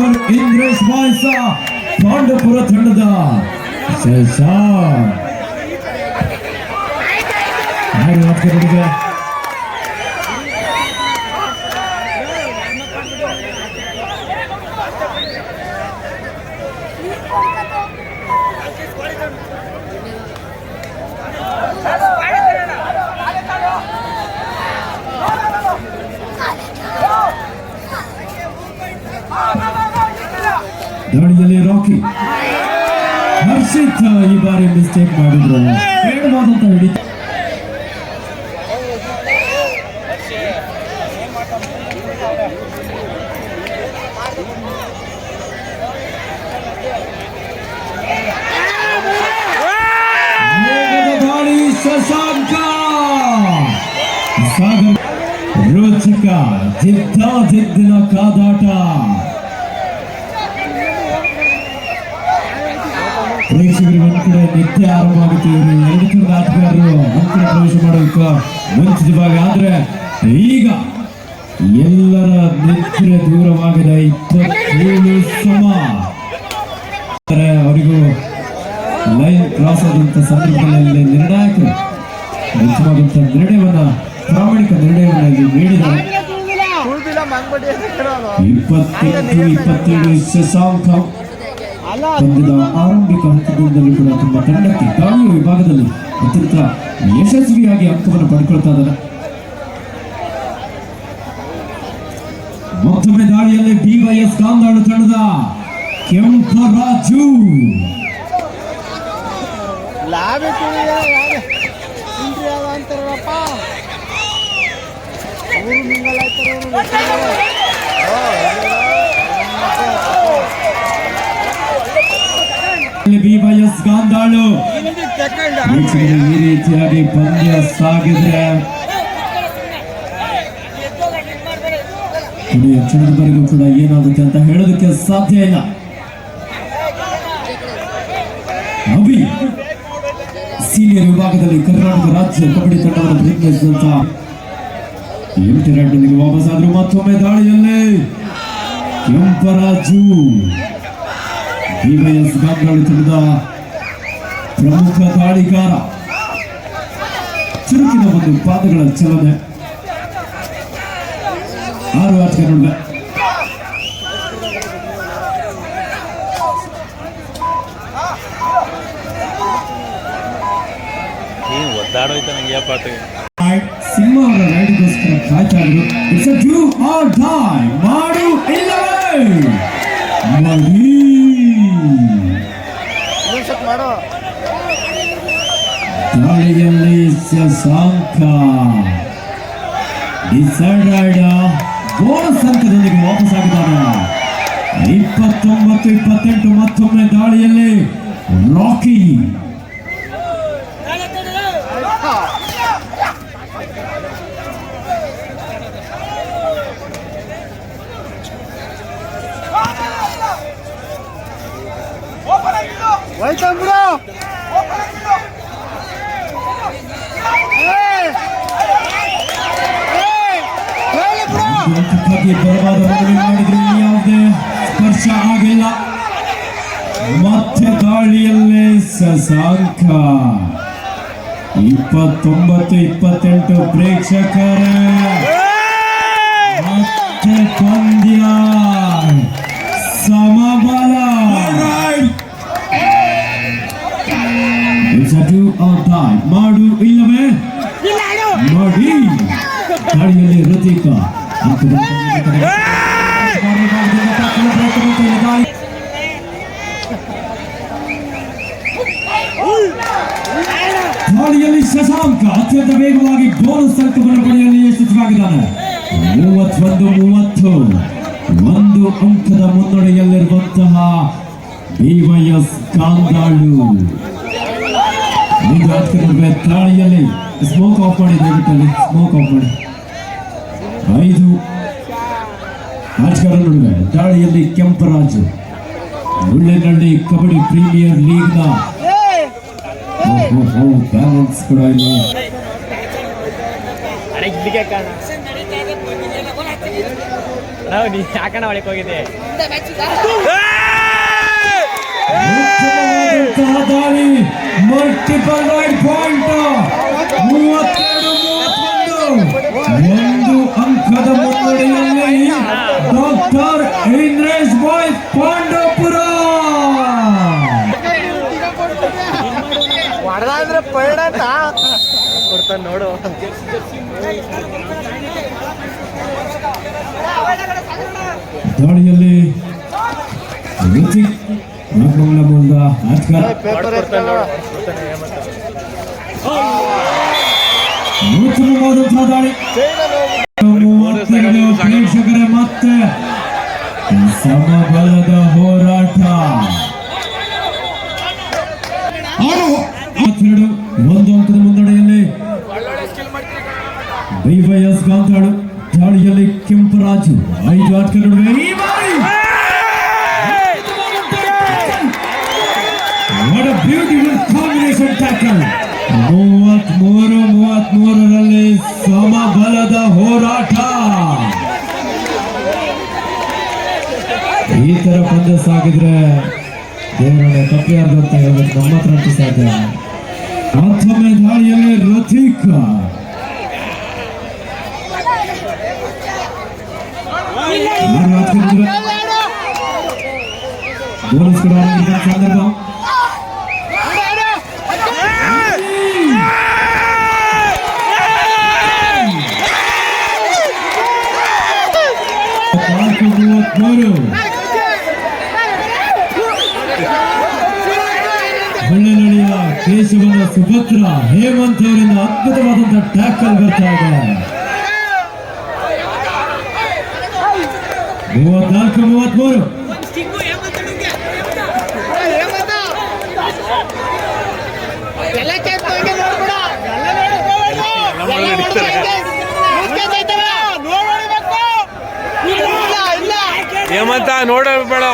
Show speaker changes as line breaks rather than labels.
Doctor Indresh ಬಾಯ್ಸ Pandapura ತಂಡದ ಶಶಾಂಕ್ ದಾಳಿಯಲ್ಲಿ ರಾಕಿ ಹರ್ಷಿತ್ ಈ ಬಾರಿ ಮಿಸ್ಟೇಕ್ ಮಾಡಿದ್ರು ಬೇಡವಾದಂತ ಹಿಡಿತ ವೇಗದ ದಾಳಿ ಶಶಾಂಕ ಸಾಗರ್ ರೋಚಕ ಜಿದ್ದ ಜಿದ್ದಿನ ಕಾದಾಟ ಪ್ರೇಕ್ಷಕರಿಗೆ ಒಂದು ಕಡೆ ನಿತ್ಯ ಆರಂಭ ಆಗುತ್ತೆ ಇವರು ಎರಡು ಆಟಗಾರರು ಅಂತಿಮ ಪ್ರವೇಶ ಮಾಡೋದಕ್ಕೆ ಮುಂಚಿತವಾಗಿ ಆದ್ರೆ ಈಗ ಎಲ್ಲರ ನಿದ್ರೆ ದೂರವಾಗಿದೆ ಇಪ್ಪತ್ತೇಳು ಸಮ. ಅವರಿಗೂ ಲೈನ್ ಕ್ರಾಸ್ ಆದಂತ ಸಂದರ್ಭದಲ್ಲಿ ನಿರ್ಣಾಯಕ ಉತ್ತಮವಾದಂತ ನಿರ್ಣಯವನ್ನ ಪ್ರಾಮಾಣಿಕ ನಿರ್ಣಯವನ್ನ ಇಲ್ಲಿ ನೀಡಿದ್ದಾರೆ. ಇಪ್ಪತ್ತೆಂಟು ಇಪ್ಪತ್ತೇಳು
ಅಲ್ಲ
ಪಂದ್ಯದ ಆರಂಭಿಕ ಹಂತದಿಂದಲೂ ಕೂಡ ತಮ್ಮ ತಂಡಕ್ಕೆ ದಾಳಿಯ ವಿಭಾಗದಲ್ಲಿ ಅತ್ಯಂತ ಯಶಸ್ವಿಯಾಗಿ ಅಂಕವನ್ನು ಪಡ್ಕೊಳ್ತಾ ಇದ್ದಾರೆ. ಮತ್ತೊಮ್ಮೆ ದಾಳಿಯಲ್ಲಿ ಡಿವೈಎಸ್ ಕಾಂದಾಳು ತಂಡದ ಕೆಂಪರಾಜು
ಅಂತಾರಪ್ಪ
ಕಾಂದಾಳು ವೀಕ್ಷಕರೇ, ಈ ರೀತಿಯಾಗಿ ಪಂದ್ಯ ಸಾಗಿದ್ರೆ ಕೊನೆಯ ಕ್ಷಣದವರೆಗೂ ಕೂಡ ಏನಾಗುತ್ತೆ ಅಂತ ಹೇಳೋದಕ್ಕೆ ಸಾಧ್ಯ ಇಲ್ಲ. ಅಭಿ ಸೀನಿಯರ್ ವಿಭಾಗದಲ್ಲಿ ಕರ್ನಾಟಕ ರಾಜ್ಯ ಕಬಡ್ಡಿ ತಂಡವನ್ನು ಪ್ರಯತ್ನಿಸಿದಂತ ಎಂಟು ವಾಪಸ್ ಆದ್ರು ಮತ್ತೊಮ್ಮೆ ದಾಳಿಯಲ್ಲಿ. ಕೆಂಪರಾಜು ಡಿವೈಎಸ್ ಗಾಂಗಾಳಿ ತಂಡದ ಪ್ರಮುಖ ದಾಳಿಗಾರ ಚುರುಕಿನ ಒಂದು ಪಾದಗಳ ಚಲನೆ ಆರು ಆಟಗಾರರುಳ್ಳ
ಏನು ಒದ್ದಾಡೋಯ್ತು ನಂಗೆ ಯಾವ ಪಾಟಿಗೆ
ಸಿಂಹ ಅವರ ರೈಡ್ಗೋಸ್ಕರ ಕಾಯ್ತಾ ಇದ್ರು it's a do or die ಮಾಡು ಇಲ್ಲವೇ ಮಾಡಿ
ಇನ್ನೊಂದ್ಸತ್ ಮಾಡೋ
ದಾಳಿಯಲ್ಲಿ ಶಶಾಂಕ ಡಿಸೈಡ್ ಬೋನಸ್ ಅಂಕದೊಂದಿಗೆ ವಾಪಸ್ ಆಗಿದ್ದಾನೆ. ಇಪ್ಪತ್ತೊಂಬತ್ತು ಇಪ್ಪತ್ತೆಂಟು ಮತ್ತೊಮ್ಮೆ ದಾಳಿಯಲ್ಲಿ ರಾಕಿ
ಹೋಯ್ತಾ ಬಿಡು
ದಾಳಿಯಲ್ಲೇ ಶಶಾಂಕ ಇಪ್ಪತ್ತೊಂಬತ್ತು ಇಪ್ಪತ್ತೆಂಟು ಪ್ರೇಕ್ಷಕರ. ಮತ್ತೆ ಪಂದ್ಯ. ಸಮಬಲ. It's a do or die. ಮಾಡು ಇಲ್ಲವೇ? ಮಾಡಿ ದಾಳಿಯಲ್ಲಿ ಋತಿಕ ದಾಳಿಯಲ್ಲಿ ಶಶಾಂಕ ಅತ್ಯಂತ ವೇಗವಾಗಿ ಬೋನಸ್ ಅಂಕವನ್ನು ಪಡೆಯಲು ಯಶಸ್ವಿಯಾಗಿದ್ದಾನೆ. ಮೂವತ್ತೊಂದು, ಮೂವತ್ತು, ಒಂದು ಅಂಕದ ಮುನ್ನಡೆಯಲ್ಲಿರುವಂತಹ ಡಿವೈಎಸ್ ಕಾಂದಾಳು ಮುಂದೆ ಹತ್ಕೊಂಡಿರುವೆ ತಾಳಿಯಲ್ಲಿ ಸ್ಮೋಕ್ ಆಫ್ ಮಾಡಿ ದಯವಿಟ್ಟಲ್ಲಿ ಸ್ಮೋಕ್ ಆಫ್ ಮಾಡಿ. ಐದು ಆಟಗಾರರ ನಡುವೆ ದಾಳಿಯಲ್ಲಿ ಕೆಂಪರಾಜು. ಉಳ್ಳೆನಳ್ಳಿ ಕಬಡ್ಡಿ ಪ್ರೀಮಿಯರ್ ಲೀಗ್ನ
ಏಯ್!
ಬ್ಯಾಲೆನ್ಸ್ ಕೂಡ ಇಲ್ಲಿ
ಅರೆ ಇಲ್ಲಿಗೆ ಕಾಣ
ನಾವು ನೀ ಯಾಕಣ್ಣ ಒಳಗೆ ಹೋಗಿದ್ದೆ
ಉತ್ತಮವಾದಂತಹ ದಾಳಿ ಮಲ್ಟಿಪಲ್ ರೈಟ್ ಪಾಯಿಂಟ್ ಮೂವತ್ತೆರಡು ಮೂವತ್ತೊಂದು ಒಂದು ಅಂಕದ ಮುನ್ನಡೆಯಲ್ಲಿ ಡಾಕ್ಟರ್ ಇಂದ್ರೇಶ್ ಬಾಯ್ ಪಾಂಡವಪುರ
ಪೈಡ ಅಂತ. ಕೊಡ್ತಾನೆ ನೋಡು.
ದಾಳಿಯಲ್ಲಿ ಋತಿಕ್ ದಾಳಿ. ಪ್ರೇಕ್ಷಕರೇ ಮತ್ತೆ ಸಮಬಲದ ಹೋರಾಟ. ಬಿವೈಎಸ್ ಗಾಂಧಾಳು, ದಾಳಿಯಲ್ಲಿ ಕೆಂಪರಾಜು ಐದು ಆಟಗಳ ನಡುವೆ ಈ ಬಾರಿ What a beautiful combination tackle. ಮೂವತ್ಮೂರು, ಮೂವತ್ಮೂರರಲ್ಲಿ ಸಮಬಲದ ಹೋರಾಟ ಈ ತರ ಪಂದ್ಯ ಸಾಗಿದ್ರೆ ದೇವರನ್ನ ತಪ್ಪಿಯಾರ್ದು ಅಂತ ಹೇಳ್ಬೇಕು ನಮ್ಮ ಹತ್ರ ಸಾಧ್ಯ ಮತ್ತೊಮ್ಮೆ ದಾಳಿಯಲ್ಲಿ? ಬೋನಸ್ ಕೂಡ ಸಂದರ್ಭ ಮೂವತ್ಮೂರು ಹೊಳ್ಳೆನಳಿಯ ಕೇಶವನ ಸುಭದ್ರ ಹೇಮಂತ್ ಅವರಿಂದ ಅದ್ಭುತವಾದಂತಹ ಟ್ಯಾಕಲ್ ಬರ್ತಾ ಇದೆ ಮೂವತ್ನಾಲ್ಕು ಮೂವತ್ಮೂರು
ಎಲ್ಲ ಕೆತ್ತು ಹಂಗೆ ನೋಡ್ಬಿಡ ಎಲ್ಲ ನೋಡ್ಬಿಡ ನೋಡ್ಬೇಕು ಇಲ್ಲ ಇಲ್ಲ
ಹೇಮಂತ ನೋಡಬೇಡ